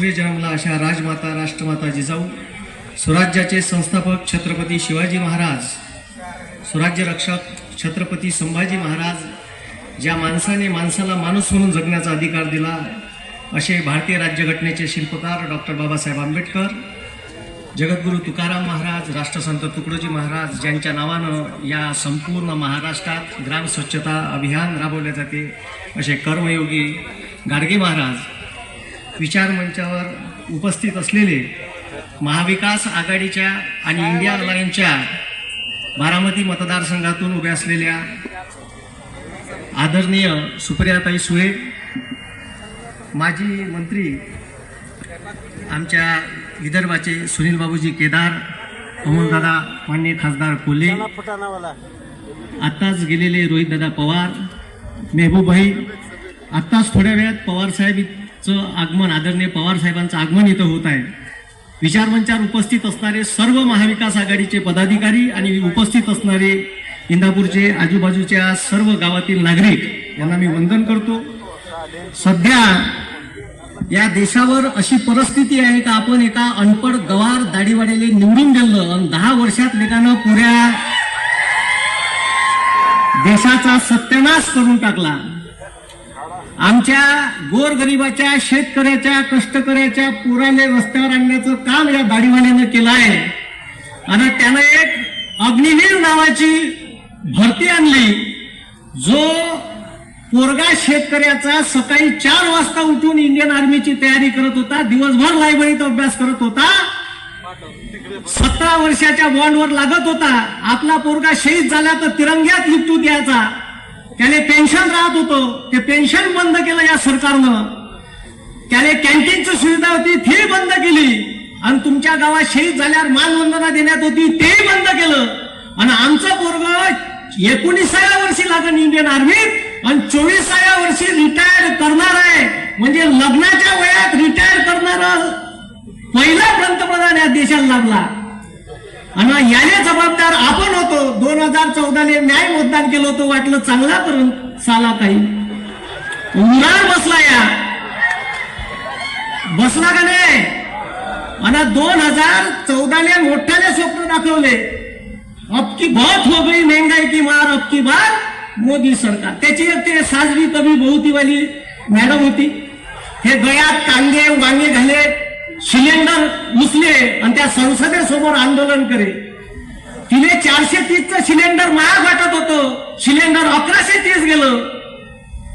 सूर्य जन्मला अशा राजमाता राष्ट्रमाता जिजाऊ स्वराज्याचे संस्थापक छत्रपती शिवाजी महाराज स्वराज्य रक्षक छत्रपती संभाजी महाराज ज्या माणसाने माणसाला माणूस म्हणून जगण्याचा अधिकार दिला असे भारतीय राज्यघटनेचे शिल्पकार डॉक्टर बाबासाहेब आंबेडकर जगद्गुरू तुकाराम महाराज राष्ट्रसंत तुकडोजी महाराज ज्यांच्या नावानं या संपूर्ण महाराष्ट्रात ग्राम स्वच्छता अभियान राबवले जाते असे कर्मयोगी गाडगे महाराज विचार मंचावर उपस्थित असलेले महाविकास आघाडीच्या आणि इंडिया अलायन्सच्या बारामती मतदारसंघातून उभ्या असलेल्या आदरणीय सुप्रियाताई सुहे माजी मंत्री आमच्या विदर्भाचे सुनील बाबूजी केदार अमोलदादा मान्य खासदार कोल्हे आत्ताच गेलेले रोहितदादा पवार मेहबूबाई आत्ताच थोड्या वेळात पवार चं आगमन आदरणीय पवार साहेबांचं आगमन इथं होत आहे. विचारमंचावर उपस्थित असणारे सर्व महाविकास आघाडीचे पदाधिकारी आणि उपस्थित असणारे इंदापूरचे आजूबाजूच्या सर्व गावातील नागरिक यांना मी वंदन करतो. सध्या या देशावर अशी परिस्थिती आहे का आपण एका अनपड गवार दाढीवाडीले निवडून गेलं आणि दहा वर्षात लेखानं पुऱ्या देशाचा सत्यानाश करून टाकला? आमच्या गोरगरिबाच्या शेतकऱ्याच्या कष्टकऱ्याच्या पुराने रस्त्यावर आणण्याचं काम या दाढीवाल्यानं केलं आहे. आणि त्यानं एक अग्निवीर नावाची भरती आणली. जो पोरगा शेतकऱ्याचा सकाळी चार वाजता उठून इंडियन आर्मीची तयारी करत होता दिवसभर लायब्ररीत अभ्यास करत होता सतरा वर्षाच्या बॉन्डवर लागत होता. आपला पोरगा शहीद झाला तर तिरंग्यात लिप्टू द्यायचा. त्याने पेन्शन राहत होतं. ते पेन्शन बंद केलं या सरकारनं. त्याने कॅन्टीनची सुविधा होती ती बंद केली. आणि तुमच्या गावात शहीद झाल्यावर मानवंदना देण्यात होती तेही बंद केलं. आणि आमचं पोरग एकोणीसाव्या वर्षी लागण इंडियन आर्मीत आणि चोवीसाव्या वर्षी रिटायर करणार आहे. म्हणजे लग्नाच्या वयात रिटायर करणार पहिला पंतप्रधान या देशाला लागला. आणि याने जबाबदार आपण होतो. दोन हजार चौदाले न्याय मतदान केलं होतं वाटलं चांगला करून साला काही उमरार बसला या. बसला का नाही? आणि दोन हजार चौदाले मोठ्याने स्वप्न दाखवले. अबकी बहुत हो गई महंगाई की मार अबकी बार मोदी सरकार. त्याची एक ते साजरी कवी बहुतीवाली मॅडम होती. हे गळ्यात कांदे वांगे घाले सिलेंडर उचले आणि त्या संसदेसमोर आंदोलन करे. तिने चारशे तीसचं सिलेंडर महाग वाटत होतं. सिलेंडर अकराशे तीस गेलं.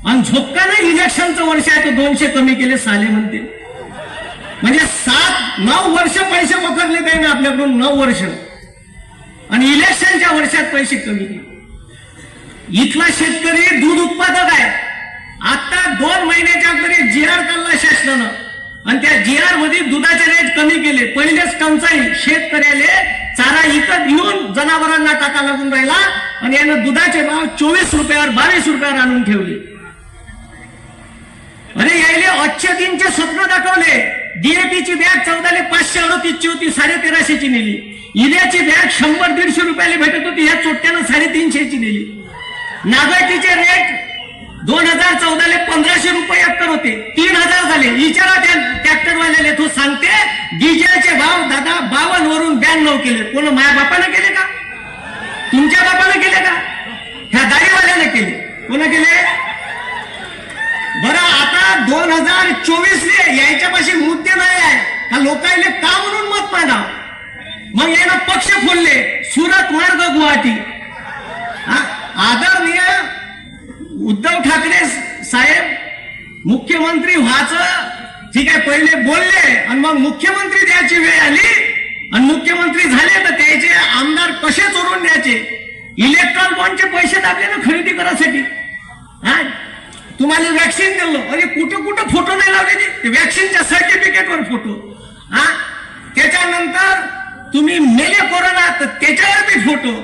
आणि झोपकाने इलेक्शनचं वर्ष आहे तो दोनशे कमी केले साले म्हणते. म्हणजे सात नऊ वर्ष पैसे पकडले काही ना आपल्याकडून नऊ वर्ष. आणि इलेक्शनच्या वर्षात पैसे कमी केले. इथला शेतकरी दूध उत्पादक आहे. आता दोन महिन्याच्या अगोदर जी आर काढला शासनानं. आणि त्या जी आरमध्ये दुधाचे रेट कमी केले. पहिलेच टंचाई शेतकऱ्याले चारा इकत घेऊन जनावरांना टाका लागून राहिला आणि यानं दुधाचे भाव चोवीस रुपयावर बावीस रुपयावर आणून ठेवले. अरे यायले अच्छे दिनचे स्वप्न दाखवले. डीएपीची बॅग चौदाले पाचशे अडतीसची होती साडे तेराशेची नेली. इल्याची बॅग शंभर दीडशे रुपयाला भेटत होती ह्या चोट्यानं साडेतीनशेची नेली. नागाटीचे रेट दोन हजार चौदाले पंधराशे रुपये हेक्टर होते. तीन हजार झाले. विचारा त्या ट्रॅक्टरवाल्याला तो सांगते डिझेलचे भाव दादा बावन वरून ब्याण्णव केले. कोण माझ्या बापानं केले का? तुमच्या बापानं केले का? ह्या दाढीवाल्याने केले. कोण केले? बरं आता दोन हजार चोवीसले यायच्यापाशी मुद्दे नाही आहे. का लोकांना का म्हणून मत मागा मग यानं पक्ष फोडले. सुरत मार्ग गुवाहाटी. हा? ठाकरे साहेब मुख्यमंत्री व्हायचं ठीक आहे पहिले बोलले आणि मग मुख्यमंत्री द्यायची वेळ आली आणि मुख्यमंत्री झाले तर त्याचे आमदार कसे चोरून द्यायचे? इलेक्ट्रॉन बॉन्डचे पैसे दाबले ना खरेदी करायसाठी. हा? तुम्हाला वॅक्सिन दिलं. अरे कुठं कुठं फोटो नाही लावले ते? वॅक्सिनच्या सर्टिफिकेटवर फोटो हा? त्याच्यानंतर तुम्ही मेले कोरोना तर त्याच्यावर बी फोटो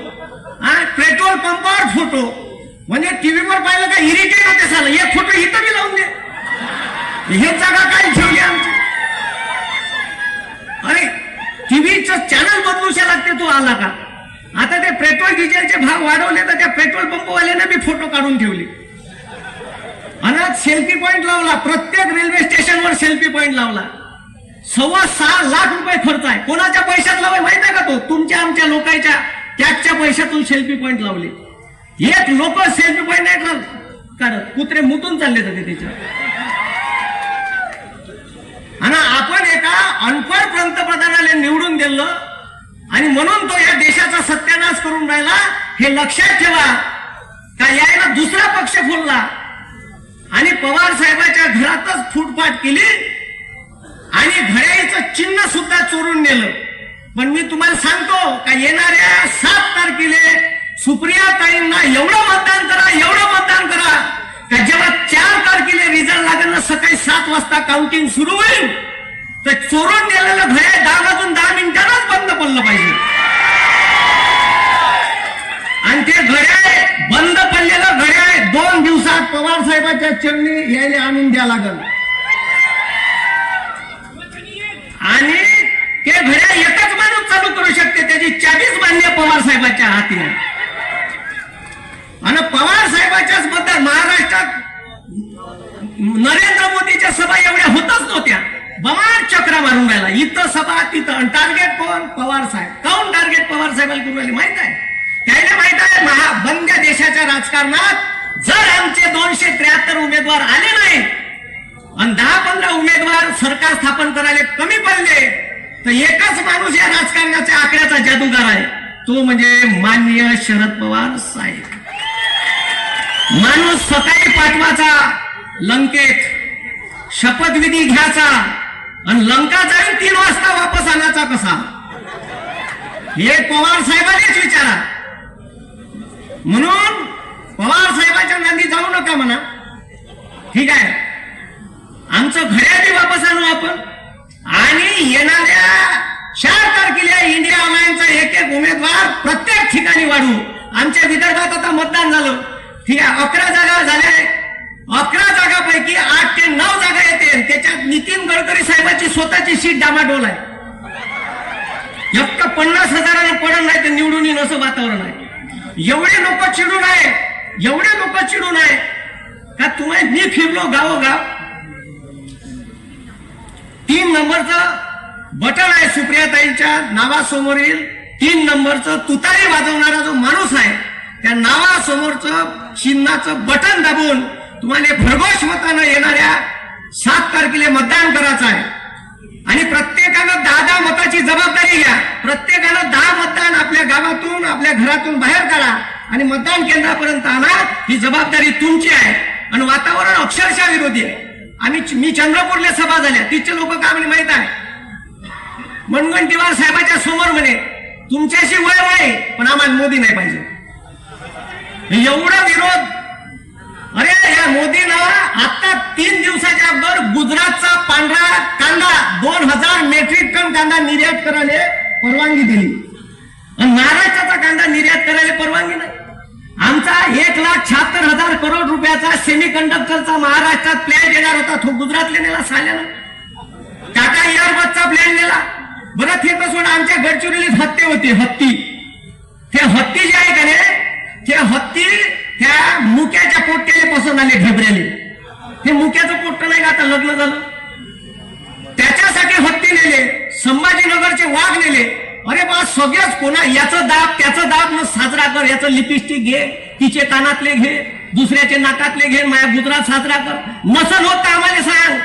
हा? पेट्रोल पंपावर फोटो म्हणजे टीव्हीवर पाहिलं का इरिटेट होते झालं एक फोटो इथं बी लावून दे. हे जागा काय ठेवली आमची. अरे टीव्हीचं चॅनल बदलूशा लागते तो आला का? आता ते पेट्रोल डिझेलचे भाव वाढवले तर त्या पेट्रोल पंपवाल्याने मी फोटो काढून ठेवले. आणि सेल्फी पॉईंट लावला. प्रत्येक रेल्वे स्टेशनवर सेल्फी पॉईंट लावला. सव्वा सहा लाख रुपये खर्च आहे. कोणाच्या पैशात लावाय माहीत आहे का तो? तुमच्या आमच्या लोकांच्या टॅक्सच्या पैशातून सेल्फी पॉईंट लावले. एक लोक सेल्फी पॉईंट नाही का- काढत कुत्रे मुतून चालले जाते त्याच्यावर आणि आपण एका अनपढ पंतप्रधानाला निवडून दिलं आणि म्हणून तो या देशाचा सत्यानाश करून राहिला हे लक्षात ठेवा. का यायला दुसरा पक्ष फुलला आणि पवार साहेबाच्या घरातच फुटपाट केली आणि घड्याळीचं चिन्ह सुद्धा चोरून नेलं. पण मी तुम्हाला सांगतो का येणाऱ्या सात तारखेला सुप्रिया ताईंना एवढं मतदान करा एवढं मतदान करा का जेव्हा चार तारखेला रिझल्ट लागेल ना सकाळी सात वाजता काउंटिंग सुरू होईल. तर चोरून गेलेलं भय दहा वाजून दहा मिनिटांनाच बंद पडलं पाहिजे. आणि ते घड्याळ बंद पडलेलं घड्याळ दोन दिवसात पवार साहेबाच्या चरणी यायला आणून द्या लागल. आणि ते घड्याळ एकच माणूस चालू करू शकते त्याची चाबीच मान्य पवार साहेबाच्या हाती आहे आणि पवार साहेबाच्याच बद्दल महाराष्ट्रात नरेंद्र मोदीच्या सभा एवढ्या होतच नव्हत्या. बमार चक्र मारून राहिला. इथं सभा तिथं टार्गेट कोण? पवार साहेब. काऊन टार्गेट पवार साहेबाला करून राहिले? माहीत आहे? त्याला माहीत आहे महाबंद देशाच्या राजकारणात जर आमचे दोनशे त्र्याहत्तर उमेदवार आले नाही आणि दहा पंधरा उमेदवार सरकार स्थापन करायला कमी पडले तर एकच माणूस या राजकारणाच्या आकड्याचा जादूगार आहे. तो म्हणजे माननीय शरद पवार साहेब. माणूस सकाळी पाठवाचा लंकेत शपथविधी घ्यायचा आणि लंका जाईल तीन वाजता वापस आणायचा कसा? हे पवार साहेबांनीच विचारा. म्हणून पवार साहेबाच्या नांदी जाऊ नका म्हणा. ठीक आहे? आमचं घड्याळी वापस आणू आपण. आणि येणाऱ्या चार तारखेला इंडिया अलायन्सचा एक एक उमेदवार प्रत्येक ठिकाणी वाढू. आमच्या विदर्भात आता मतदान झालं. ठीक आहे अकरा जागा झाल्या अकरा जागापैकी आठ ते नऊ जागा येते. त्याच्यात नितीन गडकरी साहेबाची स्वतःची सीट डामाडोल आहे. एक पन्नास हजारानं पडण नाही तर निवडून येईन असं वातावरण आहे. एवढे लोक चिडून आहे. एवढे लोक चिडून आहे. का तुम्हाला मी फिरलो गावोगाव. तीन नंबरचं बटन आहे सुप्रियाताईंच्या नावासमोरील. तीन नंबरचं तुतारी वाजवणारा जो माणूस आहे त्या नावासमोरचं चिन्हाचं बटन दाबून तुम्हाला भरघोष मतानं येणाऱ्या सात तारखेला मतदान करायचं आहे. आणि प्रत्येकानं दहा दहा मताची जबाबदारी घ्या. प्रत्येकानं दहा मतदान आपल्या गावातून आपल्या घरातून बाहेर काढा आणि मतदान केंद्रापर्यंत आणा ही जबाबदारी तुमची आहे. आणि वातावरण अक्षरशः विरोधी आहे. आम्ही मी चंद्रपूरला सभा झाल्या. तिथचे लोक का म्हणे माहीत आहे? मनगंटीवार साहेबाच्या समोर म्हणे तुमच्याशी वय वय पण आम्हाला मोदी नाही पाहिजे. एवढा विरोध. अरे या मोदीनं आता तीन दिवसाच्या अगोदर गुजरातचा पांढरा कांदा दोन हजार मेट्रिक टन कांदा निर्यात करायला परवानगी दिली. आणि महाराष्ट्राचा कांदा निर्यात करायला परवानगी नाही. आमचा एक लाख शहात्तर हजार करोड रुपयाचा सेमी कंडक्टरचा महाराष्ट्रात प्लॅन येणार होता. तो गुजरातला नेला साल्यानं टाटा एअरबसचा प्लॅन नेला. बरं ते तर सोडा आमच्या गडचिरोलीत हत्ती होती हत्ती. ते हत्ती जे आहे का नाही ते हत्ती त्या मुक्याच्या पोट्याने पसंत आले ढेबऱ्याले. हे मुक्याचं पोट्ट नाही का आता लग्न झालं? त्याच्यासाठी हत्ती नेले संभाजीनगरचे वाघ नेले. अरे बा सगळ्याच कोणा याचं दाब त्याचं दाब न साजरा कर याचं लिपस्टिक घे तिचे कानातले घे दुसऱ्याचे नाकातले घे माझ्या गुजरात साजरा कर. नसल होत तर आम्हाला सांग.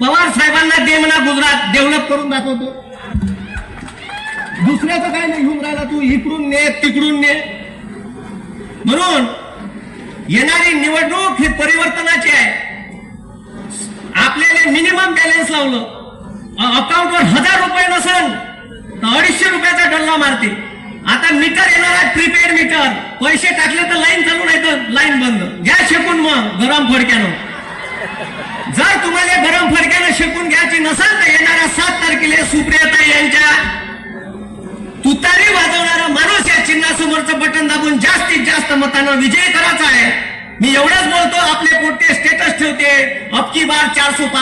पवार साहेबांना दे म्हणा गुजरात डेव्हलप करून दाखवतो. दुसऱ्याचं काय नाही घेऊन राहिला तू इकडून ने तिकडून ने. म्हणून येणारी निवडणूक ही परिवर्तनाची आहे. आपल्याला मिनिमम बॅलन्स लावलं. अकाउंटवर हजार रुपये नसेल तर अडीचशे रुपयाचा डल्ला मारते आता मीटर येणार आहे प्रीपेड मीटर पैसे टाकले तर लाईन चालू नाही तर लाईन बंद. घ्या शेकून मग गरम फडक्यानं. जर तुम्हाला गरम फडक्यानं शेकून घ्यायची नसेल तर येणाऱ्या सात तारखेला सुप्रियाताई यांच्या तुतारी वाजवणारा माणूस या चिन्हासमोरचं बटन दाबून जास्तीत जास्त मतानं विजय करायचा आहे. मी एवढंच बोलतो आपले पोटे स्टेटस ठेवते? अबकी बार चारशे पाच.